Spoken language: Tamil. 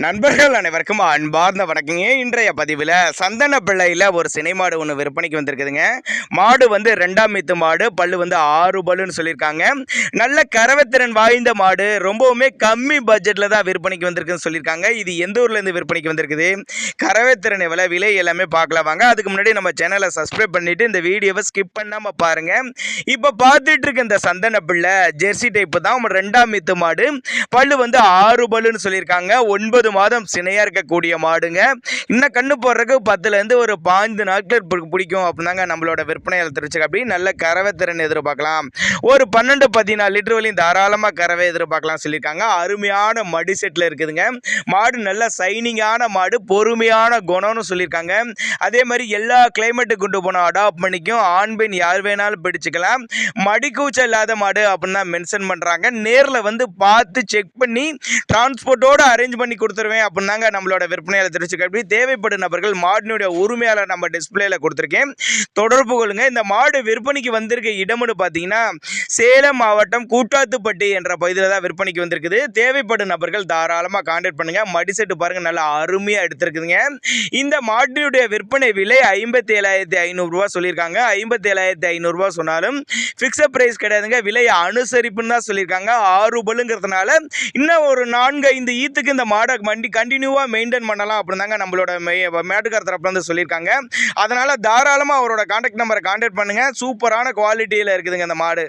நண்பர்கள் அனைவருக்கும் அன்பார்ந்த வணக்கங்க. இன்றைய பதிவில் சந்தன பிள்ளையில் ஒரு சினை மாடு ஒன்று விற்பனைக்கு வந்திருக்குதுங்க. மாடு வந்து ரெண்டாம் மீத்து மாடு பல்லு வந்து ஆறு பல்லுன்னு சொல்லியிருக்காங்க. நல்ல கரவத்திறன் வாய்ந்த மாடு ரொம்பவுமே கம்மி பட்ஜெட்டில் தான் விற்பனைக்கு வந்திருக்குன்னு சொல்லியிருக்காங்க. இது எந்த ஊர்லேருந்து விற்பனைக்கு வந்திருக்குது? கரவத்திறன் விலை விலை எல்லாமே பார்க்கலாம். வாங்க அதுக்கு முன்னாடி நம்ம சேனலை சப்ஸ்கிரைப் பண்ணிவிட்டு இந்த வீடியோவை ஸ்கிப் பண்ணாமல் பாருங்கள் இப்போ பார்த்துட்டு இருக்க இந்த சந்தன பிள்ளை ஜெர்சி டைப்பு தான் ரெண்டாம் மீத்து மாடு பல்லு வந்து ஆறு பல்லுன்னு சொல்லியிருக்காங்க. ஒன்பது மாதம் சினையாக இருக்கக்கூடிய மாடுங்க. இன்னும் கண்ணு போடுறதுக்கு பத்துலேருந்து ஒரு பாஞ்சு நாட்கள் பிடிக்கும் அப்படின்னாங்க நம்மளோட விற்பனை தெரிவிச்சு அப்படி நல்ல கறவை திறன் எதிர்பார்க்கலாம். ஒரு பன்னெண்டு பதினாலு லிட்டர் வரையும் தாராளமாக கறவை எதிர்பார்க்கலாம் சொல்லியிருக்காங்க. அருமையான மடி செட்டில் இருக்குதுங்க. மாடு நல்ல சைனிங்கான மாடு பொறுமையான குணம்னு சொல்லியிருக்காங்க. அதே மாதிரி எல்லா கிளைமேட்டுக்கு கொண்டு போனால் அடாப்ட் பண்ணிக்கும். ஆண் பெண் யார் வேணாலும் பிடிச்சிக்கலாம். மடிக்கூச்சல் இல்லாத மாடு அப்படின்னு தான் மென்ஷன் பண்ணுறாங்க நேரில் வந்து பார்த்து செக் பண்ணி டிரான்ஸ்போர்ட்டோடு அரேஞ்ச் பண்ணி கொடுத்துருவேன் அப்படின்னாங்க நம்மளோட விற்பனையாளர் தெரிவிச்சுக்க தேவைப்படும் நபர்கள் மாடினுடைய உரிமையாளர் நம்ம டிஸ்பிளேல கொடுத்துருக்கேன். தொடர்பு கொள்ளுங்க. இந்த மாடு விற்பனைக்கு வந்திருக்க இடம்னு பார்த்தீங்கன்னா சேலம் மாவட்டம் கூட்டாத்துப்பட்டி என்ற பகுதியில் தான் விற்பனைக்கு வந்திருக்குது. தேவைப்படும் நபர்கள் தாராளமாக கான்டாக்ட் பண்ணுங்கள் மடிசெட்டு பாருங்கள் நல்லா அருமையாக எடுத்திருக்குதுங்க. இந்த மாட்டினுடைய விற்பனை விலை ஐம்பத்தி ஏழாயிரத்தி ஐநூறுரூவா சொல்லியிருக்காங்க. ஐம்பத்தி ஏழாயிரத்தி ஐநூறுரூவா சொன்னாலும் ஃபிக்ஸட் ப்ரைஸ் கிடையாதுங்க. விலையை அனுசரிப்புன்னு தான் சொல்லியிருக்காங்க. ஆறு பலுங்கிறதுனால இன்னும் ஒரு நான்கு ஐந்து ஈத்துக்கு இந்த மாடை வண்டி கண்டினியூவாக மெயின்டைன் பண்ணலாம் அப்படின்னு தாங்க நம்மளோட மே மேட்டுக்கார தரப்புல இருந்து சொல்லியிருக்காங்க. அதனால் தாராளமாக அவரோட கான்டாக்ட் நம்பரை கான்டாக்ட் பண்ணுங்கள் சூப்பரான குவாலிட்டியில் இருக்குதுங்க இந்த மாடு.